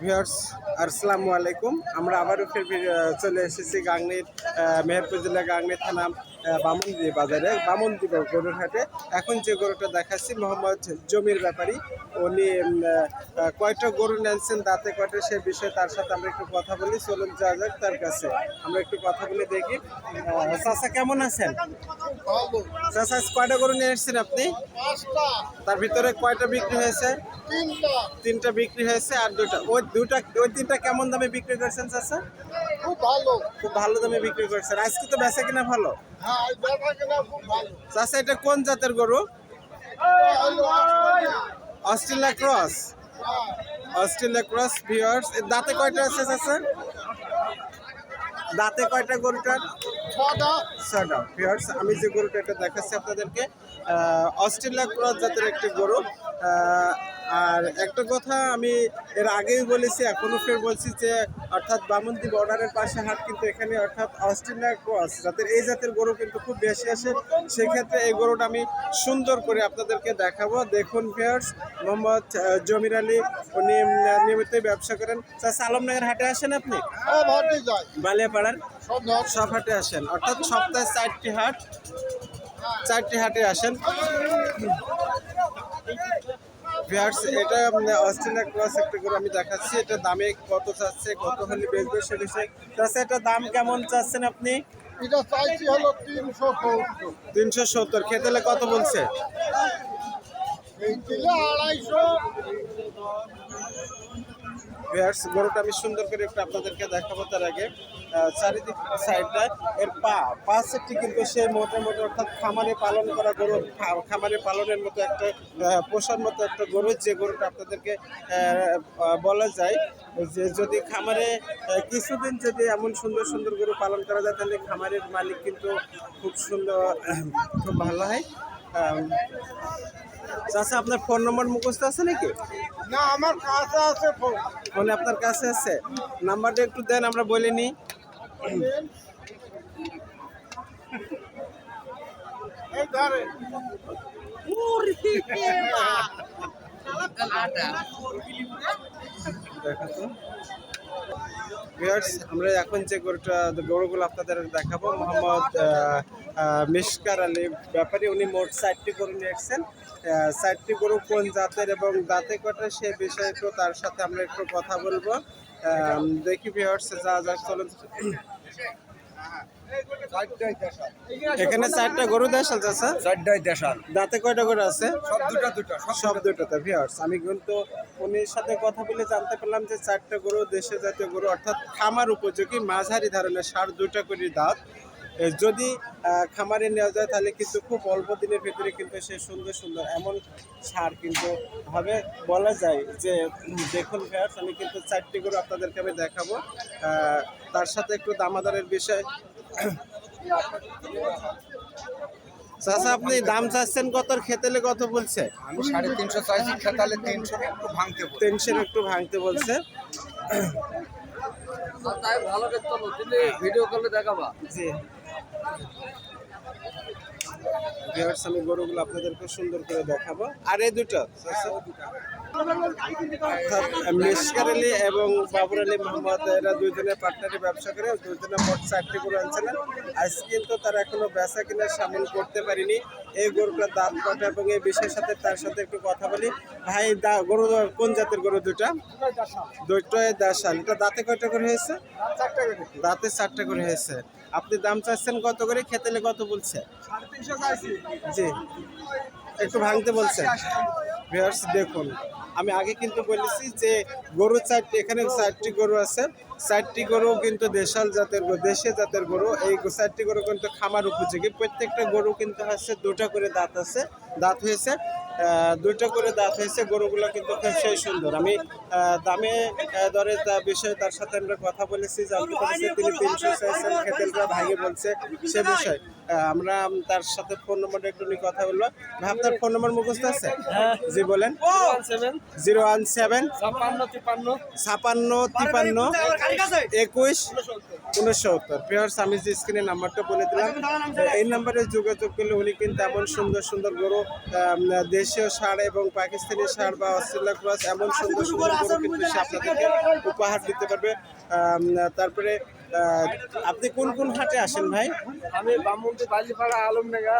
Viewers আসসালামু আলাইকুম। আমরা আবারও ফের চলে এসেছি গাংনির মেহেরপুর জেলা গাংনি থানা। বামুনদি বাজারে বামুনদি গরুর হাটে এখন যে গরুটা দেখাচ্ছি, মোহাম্মদ জমির ব্যাপারী। উনি কয়টা গরু নিয়েছেন দাঁতে কয়টা, সে বিষয়ে তার সাথে আমরা একটু কথা বলি। চলুন, যাওয়া যাক তার কাছে। আমরা একটু কথা বলে দেখি। চাচা কেমন আছেন? আজ কয়টা গরু নিয়ে এসেছেন আপনি? তার ভিতরে কয়টা বিক্রি হয়েছে? তিনটা বিক্রি হয়েছে আর দুটা। ওই দুটা, ওই তিনটা কেমন দামে বিক্রি করছেন, চাচা? খুব ভালো। খুব ভালো দামে বিক্রি করছেন। আজকে তো বেচা কিনা ভালো? হ্যাঁ খুব ভালো। চাচা এটা কোন জাতের গরু? Australia cross. Australia cross viewers দাঁতে কয়টা আছে চাচা? দাঁতে কয়টা গরুটার? ছটা। ভিউয়ার্স আমি যে গরুটা এটা দেখাচ্ছি আপনাদেরকে। অস্ট্রেলিয়া ক্রস জাতের একটি গরু। আর একটা কথা আমি এর আগেই বলেছি এখনও ফের বলছি যে অর্থাৎ বামন্দি বর্ডারের পাশে হাট কিন্তু এখানে অর্থাৎ অস্ট্রেলিয়া ক্রস জাতের এই জাতের গরু কিন্তু খুব বেশি আসে সেক্ষেত্রে এই গরুটা আমি সুন্দর করে আপনাদেরকে দেখাবো। দেখুন ভিউয়ার্স মোহাম্মদ জমির আলী উনি উম, নিয়মিতই ব্যবসা করেন। চাচা আলমনগর হাটে আসেন আপনি? সব বালিয়াপাড়ার? সব সব হাটে আসেন। অর্থাৎ সপ্তাহে চারটি হাট চারটি হাটে আসেন। ভিউয়ার্স এটা অস্ট্রেলিয়া ক্রস একটা করে আমি দেখাচ্ছি। এটা দামে কত চাচ্ছে কত হলে বেচবে সে বিষয়ে তাছাড়া এটা দাম কেমন চাচ্ছেন আপনি? এটা চাইছি হলো তিনশো সত্তর। তিনশো সত্তর। খেতেলে কত বলছে? এই কিলো আড়াইশো। ভিউয়ার্স, গরুটা আমি সুন্দর করে একটু আপনাদেরকে দেখাবো তার আগে। চারিদিক সাইডটা এর পা পা সেটটি কিন্তু সে মোটামুটি অর্থাৎ খামারে পালন করা গরু খামারে পালনের মতো একটা পোষার মতো একটা গরু, যে গরুটা আপনাদেরকে বলা যায়। যে যদি খামারে কিছুদিন যদি এমন সুন্দর সুন্দর গরু পালন করা যায়, তাহলে খামারের মালিক কিন্তু খুব সুন্দর খুব ভালো হয়। আম, চাচা আপনার ফোন নম্বর মুখস্থ আছে নাকি? না আমার কাছে আছে ফোন। ফোনে আপনার কাছে আছে। নাম্বারটা একটু দেন আমরা বলে নিই। এই ধরে দেখা তো ভিউয়ার্স আমরা এখন যে গরুটা গরুগুলো আপনাদের দেখাবো, মোহাম্মদ মিশকার আলী ব্যাপারে, উনি মোট চারটি গরু নিয়ে এসছেন। চারটি গরু কোন জাতের এবং দাঁতে কটা, সে বিষয়ে একটু তার সাথে আমরা একটু কথা বলব। দেখি ভিউয়ার্স যা যা চলুন এখানে চারটা গরু দেশাল চাষা চারটাই দেশাল। দাঁতে কয়টা গরু আছে? সব দুটা দুটা সব দুটোতে ভিউয়ার্স আমি কিন্তু উনির সাথে কথা বলে জানতে পারলাম যে চারটা গরু দেশে জাতীয় গরু অর্থাৎ খামার উপযোগী মাঝারি ধরনের সার দুটা করে দাঁত। যদি খামারে নেওয়া যায় তাহলে কিন্তু খুব অল্প দিনের ভিতরে কিন্তু সে সুন্দর সুন্দর এমন সার কিন্তু হবে। বলা যায় যে দেখুন ভিউয়ার্স আমি কিন্তু চারটি গরু আপনাদেরকে আমি দেখাবো। তার সাথে একটু দামাদারের বিষয়। চাচা আপনি দাম চাচ্ছেন কত খেতেলে কত বলছে? আমি সাড়ে তিনশো চাইছি খেতালে তিনশো একটু ভাঙতে টেনশন একটু ভাঙতে বলছে। তাই ভালো ভিডিও কলে দেখাবা। জি। ভিউয়ার্স আমি গরুগুলো আপনাদেরকে সুন্দর করে দেখাবো। আর এই দুটো অর্থাৎ মিসকার এবং বাবুর আলী মোহাম্মদ এরা দুইজনের পার্টনারে ব্যবসা করে দুইজনে মোট চারটি গরু আনছিলেন। আজ কিন্তু তারা এখনও বেচা কিনা সামিল করতে পারিনি। এই গরুটার দাম কত এবং এই বিষয়ের সাথে তার সাথে একটু কথা বলি। ভাই গরু কোন জাতের গরু দুটা দুটোয় দেশাল এটা দাঁতে কয়টা করে হয়েছে? দাঁতে চারটা করে হয়েছে। আপনি দাম চাচ্ছেন কত করে? খেতেলে কত বলছে? জি। একটু ভাঙতে বলছে। ভিউয়ার্স, দেখুন, আমি আগে কিন্তু বলেছি যে গরু চারটি, এখানে চারটি গরু আছে। চারটি গরু কিন্তু দেশাল জাতের দেশে জাতের গরু। এই চারটি গরু কিন্তু খামার উপযোগী। প্রত্যেকটা গরু কিন্তু হচ্ছে দুটা করে দাঁত আছে। দাঁত হয়েছে দুইটা করে দাঁত হয়েছে গরুগুলো কিন্তু সেই সুন্দর। আমি দামে দরে বিষয়ে তার সাথে আমরা কথা বলেছি জানতে পেরেছি তিনি তিনশো চাইছেন খেতেলরা ভাগে বলছে সে বিষয়। আমরা তার সাথে ফোন নম্বরটা একটু নিয়ে কথা বলব। ভাই আপনার ফোন নম্বর মুখস্থ আছে? জি বলেন। Zero one seven. ছাপ্পান্ন তিপ্পান্ন। ছাপান্ন তিপান্ন একুশ। উনসত্তর। প্রিয়ার্স আমি যে স্ক্রিনে নাম্বারটা বলে দিলাম এই নাম্বারে যোগাযোগ করলে উনি কিন্তু এমন সুন্দর সুন্দর গরু দেশীয় সার এবং পাকিস্তানি সার বা অস্ট্রেলিয়া ক্রস এমন সুন্দর সুন্দর গরু কিন্তু সে আপনাদেরকে উপহার দিতে পারবে। তারপরে আপনি কোন কোন হাটে আসেন ভাই? আমি বামুন্দি বালিপাড়া আলমডাঙ্গা।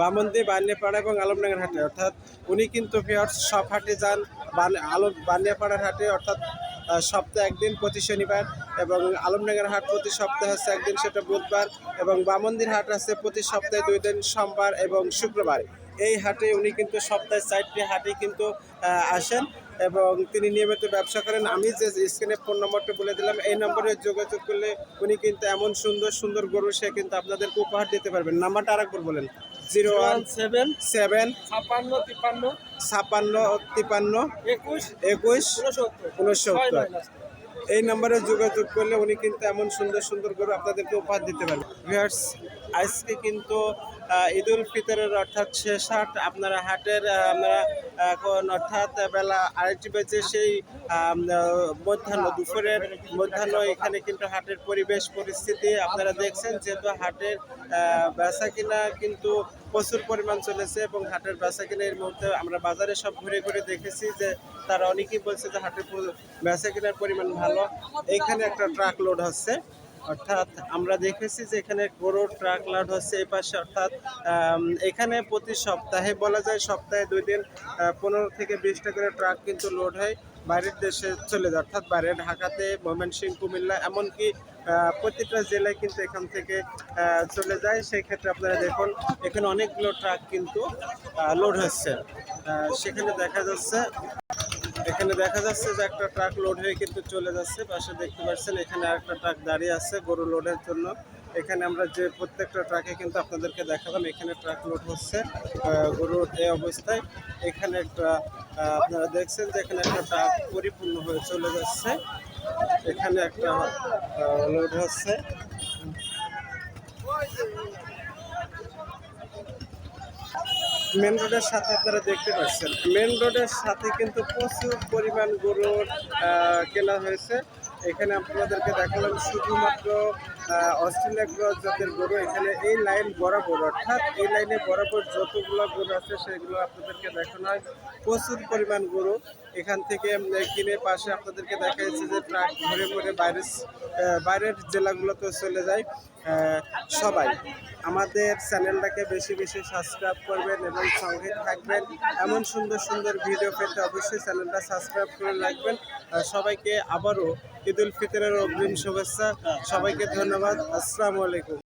বামন্দি বানিয়াপাড়া এবং আলমডাঙ্গার হাটে। অর্থাৎ উনি কিন্তু ফিয়ার্স সব হাটে যান বান- আলম বানিয়াপাড়ার হাটে অর্থাৎ সপ্তাহে একদিন প্রতি শনিবার এবং আলমডাঙ্গার হাট প্রতি সপ্তাহে হচ্ছে একদিন, সেটা বুধবার এবং বামন্দির হাট আছে প্রতি সপ্তাহে দুই দিন, সোমবার এবং শুক্রবার। এই হাটে উনি কিন্তু সপ্তাহে চারটি হাটে কিন্তু আসেন এবং তিনি নিয়মিত ব্যবসা করেন। আমি যে স্ক্রিনে ফোন নম্বরটা বলে দিলাম, এই নম্বরে যোগাযোগ করলে উনি কিন্তু এমন সুন্দর সুন্দর গরু সে কিন্তু আপনাদেরকে উপহার দিতে পারবেন। নাম্বারটা আরেকবার বলেন। জিরো ওয়ান সেভেন সেভেন ছাপান্ন তিপ্পান্ন ছাপান্ন তিপান্ন একুশ একুশ উনসত্তর। এই নম্বরে যোগাযোগ করলে উনি কিন্তু এমন সুন্দর সুন্দর করে আপনাদেরকে উপহার দিতে পারবেন ভিউয়ার্স আজকে কিন্তু ঈদ উল ফিতরের অর্থাৎ শেষ হাট, আপনারা হাটের আপনারা এখন অর্থাৎ বেলা আড়াইটি বেজে সেই মধ্যাহ্ন, দুপুরের মধ্যাহ্ন, এখানে কিন্তু হাটের পরিবেশ, পরিস্থিতি আপনারা দেখছেন, যেহেতু হাটের বেচা কিনা কিন্তু প্রচুর পরিমাণ চলেছে এবং হাটের বেচা কিনা এর মধ্যে আমরা বাজারে সব ঘুরে ঘুরে দেখেছি যে তারা অনেকেই বলছে যে হাটের বেচা কেনার পরিমাণ ভালো। এখানে একটা ট্রাক লোড হচ্ছে। অর্থাৎ আমরা দেখেছি যে এখানে গরুর ট্রাক লোড হচ্ছে এই পাশে, অর্থাৎ এখানে প্রতি সপ্তাহে বলা যায় সপ্তাহে দুই দিন পনেরো থেকে বিশটা করে ট্রাক কিন্তু লোড হয় বাইরের দেশে চলে যায়। অর্থাৎ বাইরে ঢাকাতে, ময়মনসিংহ, কুমিল্লা, এমনকি প্রতিটা জেলায় কিন্তু এখান থেকে চলে যায়। সেই ক্ষেত্রে আপনারা দেখুন, এখানে অনেকগুলো ট্রাক কিন্তু লোড হচ্ছে। সেখানে দেখা যাচ্ছে এখানে দেখা যাচ্ছে যে একটা ট্রাক লোড হয়ে কিন্তু চলে যাচ্ছে। পাশে দেখতে পাচ্ছেন, এখানে আরেকটা ট্রাক দাঁড়িয়ে আছে গরু লোডের জন্য। এখানে আমরা যে প্রত্যেকটা ট্রাকে কিন্তু আপনাদেরকে দেখালাম, এখানে ট্রাক লোড হচ্ছে গরুর এই অবস্থায়। এখানে একটা আপনারা দেখছেন যে এখানে একটা ট্রাক পরিপূর্ণ হয়ে চলে যাচ্ছে। এখানে একটা লোড হচ্ছে। মেন রোডের সাথে আপনারা দেখতে পাচ্ছেন। মেন রোডের সাথে কিন্তু প্রচুর পরিমাণ গরুর কেনা হয়েছে। এখানে আপনাদেরকে দেখালাম শুধুমাত্র অস্ট্রেলিয়া ক্রস জাতের গরু। এখানে এই লাইন বরাবর, অর্থাৎ এই লাইনে বরাবর যতগুলো গরু আছে সেগুলো আপনাদেরকে দেখানো হয়। প্রচুর পরিমাণ গরু এখান থেকে কিনে পাশে আপনাদেরকে দেখা যাচ্ছে যে ট্রাক ভরে ভরে বাইরের বাইরের জেলাগুলোতে চলে যায়। সবাই আমাদের চ্যানেলটাকে বেশি বেশি সাবস্ক্রাইব করবেন এবং সঙ্গে থাকবেন। এমন সুন্দর সুন্দর ভিডিও পেতে অবশ্যই চ্যানেলটা সাবস্ক্রাইব করে রাখবেন। সবাইকে আবারও ঈদ উল ফিতরের অগ্রিম শুভেচ্ছা। সবাইকে ধন্যবাদ। আসসালামু আলাইকুম।